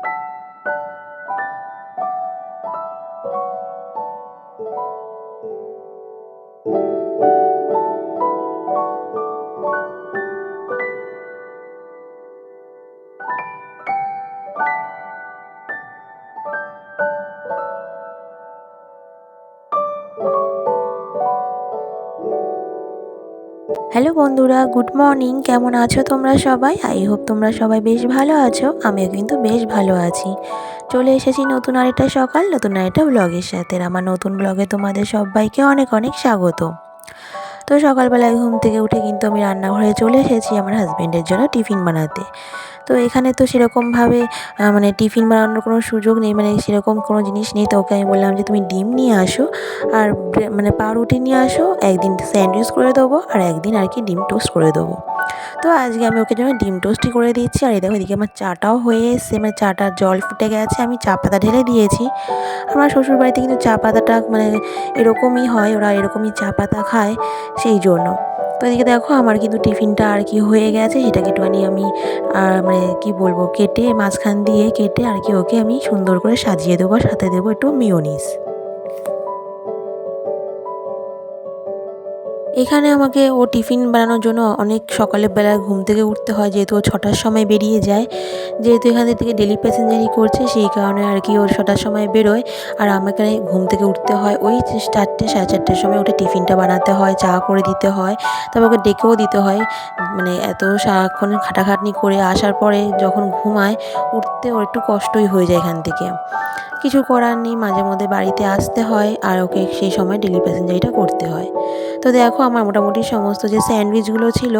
you hello বন্ধুরা, good morning. কেমন আছো তোমরা সবাই? আই হোপ তোমরা সবাই বেশ ভালো আছো, আমিও কিন্তু বেশ ভালো আছি। চলে এসেছি নতুন আরেকটা সকাল, নতুন আরেকটা ব্লগের সাথে। আমার নতুন ব্লগে তোমাদের সবাইকে অনেক অনেক স্বাগত। তো সকালবেলায় ঘুম থেকে উঠে কিন্তু আমি রান্নাঘরে চলে এসেছি আমার হাজব্যান্ডের জন্য টিফিন বানাতে। তো এখানে তো সেরকমভাবে মানে টিফিন বানানোর কোনো সুযোগ নেই মানে সেরকম কোনো জিনিস নেই। তো ওকে আমি বললাম যে, তুমি ডিম নিয়ে আসো আর মানে পাউরুটি নিয়ে আসো, একদিন স্যান্ডউইচ করে দেবো আর একদিন আর কি ডিম টোস্ট করে দেবো। তো আজকে আমি ওকে জন্য ডিম টোস্টই করে দিচ্ছি। আর দেখো এদিকে আমার চাটাও হয়ে এসছে মানে চাটার জল ফুটে গেছে, আমি চা পাতা ঢেলে দিয়েছি। আমার শ্বশুরবাড়িতে কিন্তু চা পাতাটা মানে এরকমই হয়, ওরা এরকমই চা পাতা খায়, সেই জন্য। তো এদিকে দেখো, আমার কিন্তু টিফিনটা আর কি হয়ে গেছে সেটাকে একটুখানি আমি মানে কি বলব, কেটে, মাঝখান দিয়ে কেটে আর কি ওকে আমি সুন্দর করে সাজিয়ে দেবো, সাথে দেবো একটু মিওনিস এখানে আমাকে ও টিফিন বানানোর জন্য অনেক সকালের বেলায় ঘুম থেকে উঠতে হয়, যেহেতু ও ছটার সময় বেরিয়ে যায়। যেহেতু এখান থেকে ডেলি প্যাসেঞ্জারি করছে, সেই কারণে আর কি ওর ছটার সময় বেরোয়। আর আমাকে ঘুম থেকে উঠতে হয়, ওই চারটে, সাড়ে চারটের সময় উঠে টিফিনটা বানাতে হয়, চা করে দিতে হয়। তবে ওকে ডেকেও দিতে হয় মানে এত সারাক্ষণ খাটাখাটনি করে আসার পরে যখন ঘুমায়, উঠতে ওর একটু কষ্টই হয়ে যায় এখান থেকে। কিছু করার নেই, মাঝে মধ্যে বাড়িতে আসতে হয়, আর ওকে সেই সময় ডেলি প্যাসেঞ্জারিটা করতে হয়। তো দেখো আমার মোটামুটি সমস্ত যে স্যান্ডউইচগুলো ছিল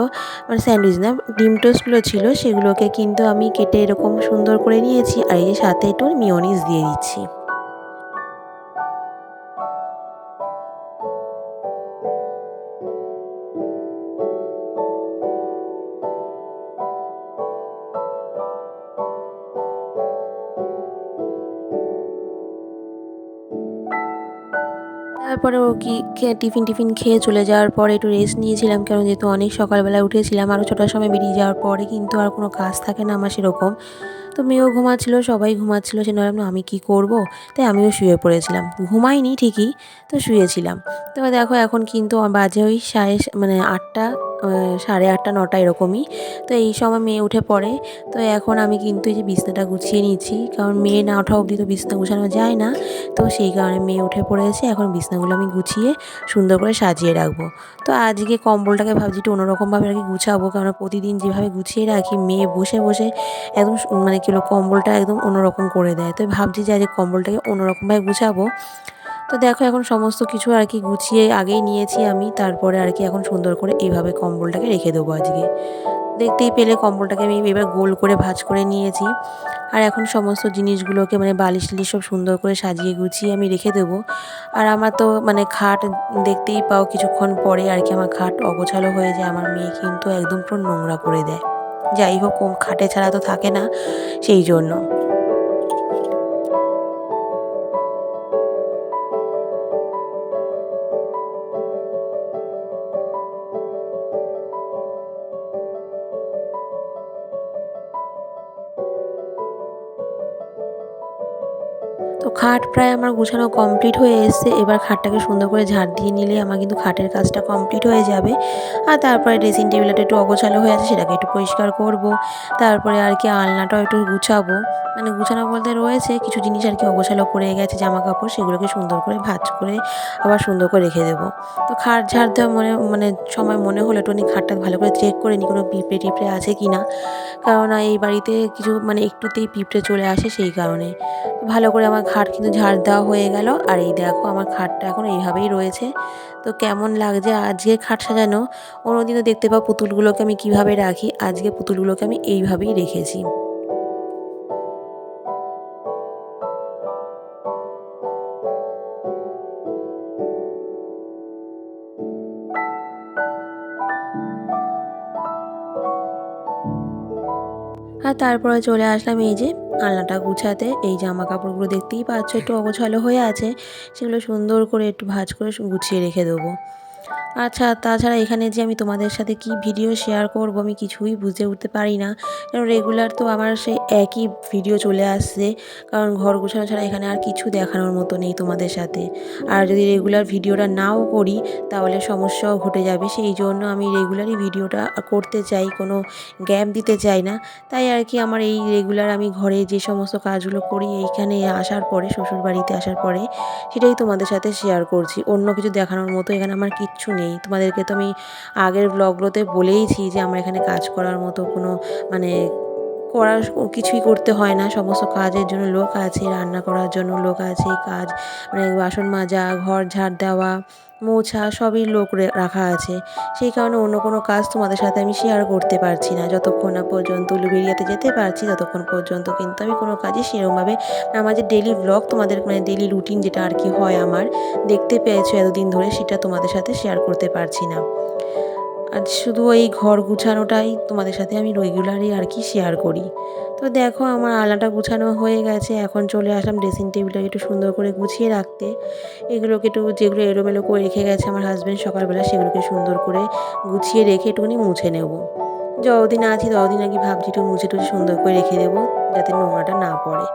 মানে স্যান্ডউইচ না, ডিম টোস্টগুলো ছিল, সেগুলোকে কিন্তু আমি কেটে এরকম সুন্দর করে নিয়েছি, আর এই সাথে একটু মিওনিস দিয়ে দিচ্ছি। তারপরে ও কি টিফিন টিফিন খেয়ে চলে যাওয়ার পরে একটু রেস্ট নিয়েছিলাম, কারণ যেহেতু অনেক সকালবেলা উঠেছিলাম আরও ছোটার সময় বেরিয়ে যাওয়ার পরে কিন্তু আর কোনো কাজ থাকে না আমার সেরকম। তো মেয়েও ঘুমাচ্ছিল, সবাই ঘুমাচ্ছিল, সে ভাবলাম আমি কি করব? তাই আমিও শুয়ে পড়েছিলাম। ঘুমাইনি ঠিকই, তো শুয়েছিলাম। তো দেখো, এখন কিন্তু বাজে ওই সাড়ে মানে আটটা সাড়ে আটটা, নটা এরকমই। তো এই সময় মেয়ে উঠে পড়ে। তো এখন আমি কিন্তু এই যে বিছনাটা গুছিয়ে নিয়েছি। কারণ মেয়ে না ওঠা অবধি তো বিছনা গুছানো যায় না। তো সেই কারণে মেয়ে উঠে পড়েছে। এখন বিছনাগুলো আমি গুছিয়ে সুন্দর করে সাজিয়ে রাখব। তো আজকে কম্বলটাকে ভাবছি একটু অন্যরকমভাবে আর কি গুছাবো। কারণ প্রতিদিন যেভাবে গুছিয়ে রাখি, মেয়ে বসে বসে একদম মানে কিলো কম্বলটা একদম অন্যরকম করে দেয়। তো ভাবছি যে আজকে কম্বলটাকে অন্যরকমভাবে গুছাবো। তো দেখো এখন সমস্ত কিছু আর কি গুছিয়ে আগেই নিয়েছি আমি। তারপরে আর কি এখন সুন্দর করে এইভাবে কম্বলটাকে রেখে দেবো আজকে। দেখতেই পেলে কম্বলটাকে আমি এবার গোল করে ভাজ করে নিয়েছি। আর এখন সমস্ত জিনিসগুলোকে মানে বালিশ টালিশ সব সুন্দর করে সাজিয়ে গুছিয়ে আমি রেখে দেবো। আর আমার তো মানে খাট দেখতেই পাও কিছুক্ষণ পরে আর কি আমার খাট অগোছালো হয়ে যায়। আমার মেয়ে কিন্তু একদম পুরো নোংরা করে দেয়। যাই হোক খাটে ছাড়া তো থাকে না, সেই জন্য। তো খাট প্রায় আমার গুছানো কমপ্লিট হয়ে এসছে। এবার খাটটাকে সুন্দর করে ঝাড় দিয়ে নিলে আমার কিন্তু খাটের কাজটা কমপ্লিট হয়ে যাবে। আর তারপরে ড্রেসিং টেবিলটা একটু অগোছালো হয়ে আছে, সেটাকে একটু পরিষ্কার করব। তারপরে আর কি আলনাটাও একটু গুছাবো। মানে গুছানো বলতে রয়েছে, কিছু জিনিস আর কি অগোছালো করে গেছে জামা কাপড় সেগুলোকে সুন্দর করে ভাজ করে আবার সুন্দর করে রেখে দেবো। তো খাট ঝাড় দেওয়া মনে মানে সময় মনে হলো একটুখানি খাটটা ভালো করে চেক করে নিই কোনো পিঁপড়ে টিপড়ে আছে কি না। কারণ এই বাড়িতে কিছু মানে একটুতেই পিঁপড়ে চলে আসে সেই কারণে। ভালো করে আমার খাট কিন্তু ঝাড় দেওয়া হয়ে গেল। আর এই দেখো আমার খাটটা এখন এইভাবেই রয়েছে। তো কেমন লাগছে আজকে খাট সাজানো? অন্যদিনও দেখতে পাও পুতুলগুলোকে আমি কীভাবে রাখি। আজকে পুতুলগুলোকে আমি এইভাবেই রেখেছি। তারপরে চলে আসলাম এই যে আলনাটা গুছাতে। এই জামা কাপড়গুলো দেখতেই পাচ্ছ, একটু অগোছালো হয়ে আছে। সেগুলো সুন্দর করে একটু ভাজ করে গুছিয়ে রেখে দেবো। আচ্ছা তাছাড়া এখানে যে আমি তোমাদের সাথে কি ভিডিও শেয়ার করব আমি কিছুই বুঝে উঠতে পারি না। কারণ রেগুলার তো আমার সেই একই ভিডিও চলে আসছে। কারণ ঘর গোছানো ছাড়া এখানে আর কিছু দেখানোর মতো নেই তোমাদের সাথে। আর যদি রেগুলার ভিডিওটা নাও করি, তাহলে সমস্যাও ঘটে যাবে। সেই জন্য আমি রেগুলারই ভিডিওটা করতে চাই, কোনো গ্যাপ দিতে চাই না। তাই আর কি আমার এই রেগুলার আমি ঘরে যে সমস্ত কাজগুলো করি, এইখানে আসার পরে শ্বশুর বাড়িতে আসার পরে, সেটাই তোমাদের সাথে শেয়ার করছি। অন্য কিছু দেখানোর মতো এখানে আমার কিচ্ছু নেই। তোমাদেরকে তো আমি আগের ব্লগগুলোতে বলেইছি যে, আমার এখানে কাজ করার মতো কোনো মানে করার কিছুই করতে হয় না। সমস্ত কাজের জন্য লোক আছে, রান্না করার জন্য লোক আছে, কাজ মানে বাসন মাজা, ঘর ঝাড় দেওয়া, মোছা সবই লোক রাখা আছে। সেই কারণে অন্য কোনো কাজ তোমাদের সাথে আমি শেয়ার করতে পারছি না। যতক্ষণ না পর্যন্ত উলুবেরিয়াতে যেতে পারছি, ততক্ষণ পর্যন্ত কিন্তু আমি কোনো কাজই সেরকমভাবে আমার যে ডেলি ব্লগ তোমাদের মানে ডেলি রুটিন যেটা আর কি হয় আমার, দেখতে পেয়েছ এতদিন ধরে, সেটা তোমাদের সাথে শেয়ার করতে পারছি না। আর শুধু এই ঘর গুছানোটাই তোমাদের সাথে আমি রেগুলারই আর কি শেয়ার করি। তো দেখো আমার আলাটা গুছানো হয়ে গেছে, এখন চলে আসলাম ড্রেসিং টেবিলটাকে একটু সুন্দর করে গুছিয়ে রাখতে। এগুলোকে একটু যেগুলো এলোমেলো করে রেখে গেছে আমার হাজব্যান্ড সকালবেলা সেগুলোকে সুন্দর করে গুছিয়ে রেখে একটুখানি মুছে নেব। যতদিন আছি ততদিন আর কি ভাবছি একটু মুছে টুছে সুন্দর করে রেখে দেবো, যাতে নোংরাটা না পড়ে।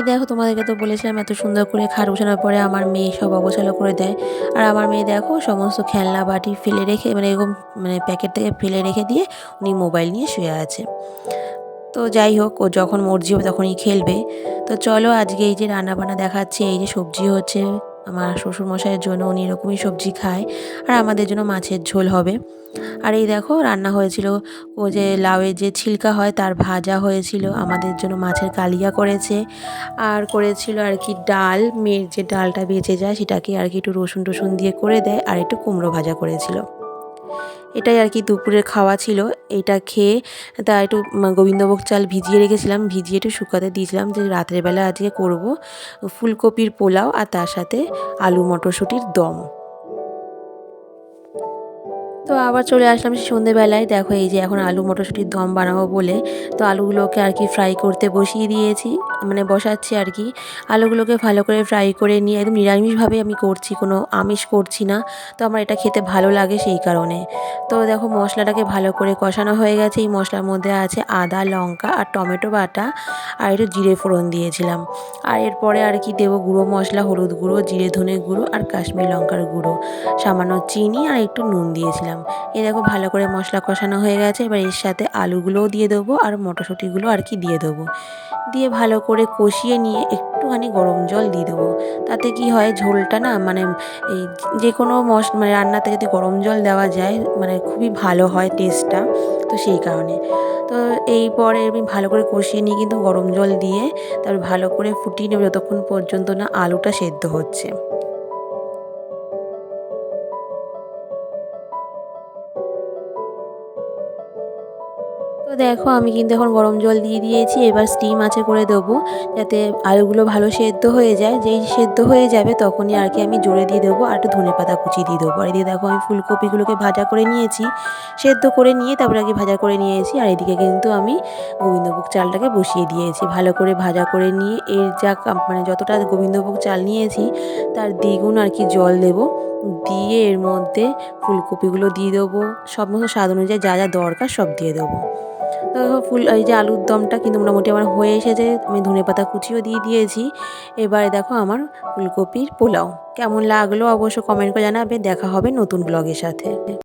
এই দেখো, তোমাদেরকে তো বলেছিলাম এত সুন্দর করে খাট গোছানোর পরে আমার মেয়ে সব অগোছালো করে দেয়। আর আমার মেয়ে দেখো, সমস্ত খেলনা বাটি ফেলে রেখে মানে এরকম মানে প্যাকেট থেকে ফেলে রেখে দিয়ে উনি মোবাইল নিয়ে শুয়ে আছে। তো যাই হোক, ও যখন মর্জি হবে তখনই খেলবে। তো চলো আজকে এই যে রান্না বান্না দেখাচ্ছে, এই যে সবজি হচ্ছে। আমার শ্বশুরমশাইয়ের জন্য উনি এরকমই সবজি খায়, আর আমাদের জন্য মাছের ঝোল হবে। আর এই দেখো, রান্না হয়েছিল ও যে লাউয়ের যে ছিলকা হয় তার ভাজা হয়েছিল, আমাদের জন্য মাছের কালিয়া করেছে। আর করেছিল আর কি ডাল, মেয়ের যে ডালটা বেঁচে যায় সেটাকে আর কি একটু রসুন টসুন দিয়ে করে দেয়, আর একটু কুমড়ো ভাজা করেছিল। এটাই আর কি দুপুরের খাওয়া ছিল। এটা খেয়ে তা একটু গোবিন্দভোগ চাল ভিজিয়ে রেখেছিলাম। ভিজিয়ে একটু শুকাতে দিয়েছিলাম যে রাতের বেলা আজকে করব ফুলকপির পোলাও আর তার সাথে আলু মটরশুঁটির দম। তো আবার চলে আসলাম সন্ধেবেলায়। দেখো এই যে এখন আলু মটরশুঁটির দম বানাবো বলে তো আলুগুলোকে আর কি ফ্রাই করতে বসিয়ে দিয়েছি। মানে বসাচ্ছি আর কি। আলুগুলোকে ভালো করে ফ্রাই করে নিয়ে একদম নিরামিষভাবে আমি করছি, কোনো আমিষ করছি না। তো আমার এটা খেতে ভালো লাগে সেই কারণে। তো দেখো মশলাটাকে ভালো করে কষানো হয়ে গেছে। এই মশলার মধ্যে আছে আদা, লঙ্কা আর টমেটো বাটা আর একটু জিরে ফোড়ন দিয়েছিলাম। আর এরপরে আর কি দেবো গুঁড়ো মশলা, হলুদ গুঁড়ো, জিরে ধনে গুঁড়ো আর কাশ্মীর লঙ্কার গুঁড়ো। সামান্য চিনি আর একটু নুন দিয়েছিলাম। এ দেখো ভালো করে মশলা কষানো হয়ে গেছে। এবার এর সাথে আলুগুলোও দিয়ে দেবো আর মটরশুঁটিগুলো আর কি দিয়ে দেবো। দিয়ে ভালো করে কষিয়ে নিয়ে একটুখানি গরম জল দিয়ে দেবো। তাতে কি হয়, ঝোলটা না মানে এই যে কোনো মশ মানে রান্নাতে যদি গরম জল দেওয়া যায় মানে খুবই ভালো হয় টেস্টটা তো সেই কারণে। তো এই পরে আমি ভালো করে কষিয়ে নিয়ে কিন্তু গরম জল দিয়ে তারপর ভালো করে ফুটিয়ে নেব, যতক্ষণ পর্যন্ত না আলুটা সেদ্ধ হচ্ছে। দেখো, আমি কিন্তু এখন গরম জল দিয়ে দিয়েছি, এবার স্টিম আছে করে দেবো, যাতে আলুগুলো ভালো সেদ্ধ হয়ে যায়। যেই সেদ্ধ হয়ে যাবে তখনই আর কি আমি জোরে দিয়ে দেবো, আর একটু ধনে পাতা কুচি দিয়ে দেবো। আর এদিকে দেখো, আমি ফুলকপিগুলোকে ভাজা করে নিয়েছি, সেদ্ধ করে নিয়ে তারপরে আগে ভাজা করে নিয়েছি, আর এদিকে কিন্তু আমি গোবিন্দভোগ চালটাকে বসিয়ে দিয়েছি। ভালো করে ভাজা করে নিয়ে, এর যা মানে যতটা গোবিন্দভোগ চাল নিয়েছি, তার দ্বিগুণ আর কি জল দেবো। দিয়ে এর মধ্যে ফুলকপিগুলো দিয়ে দেবো। সমস্ত স্বাদ অনুযায়ী যা যা দরকার সব দিয়ে দেবো। ফুল, এই যে আলুর দমটা কিন্তু মোটামুটি আমার হয়ে এসেছে। আমি ধনে পাতা কুচিও দিয়ে দিয়েছি। এবারে দেখো আমার ফুলকপির পোলাও। কেমন লাগল অবশ্য কমেন্ট করে জানাবে। দেখা হবে নতুন ব্লগের সাথে।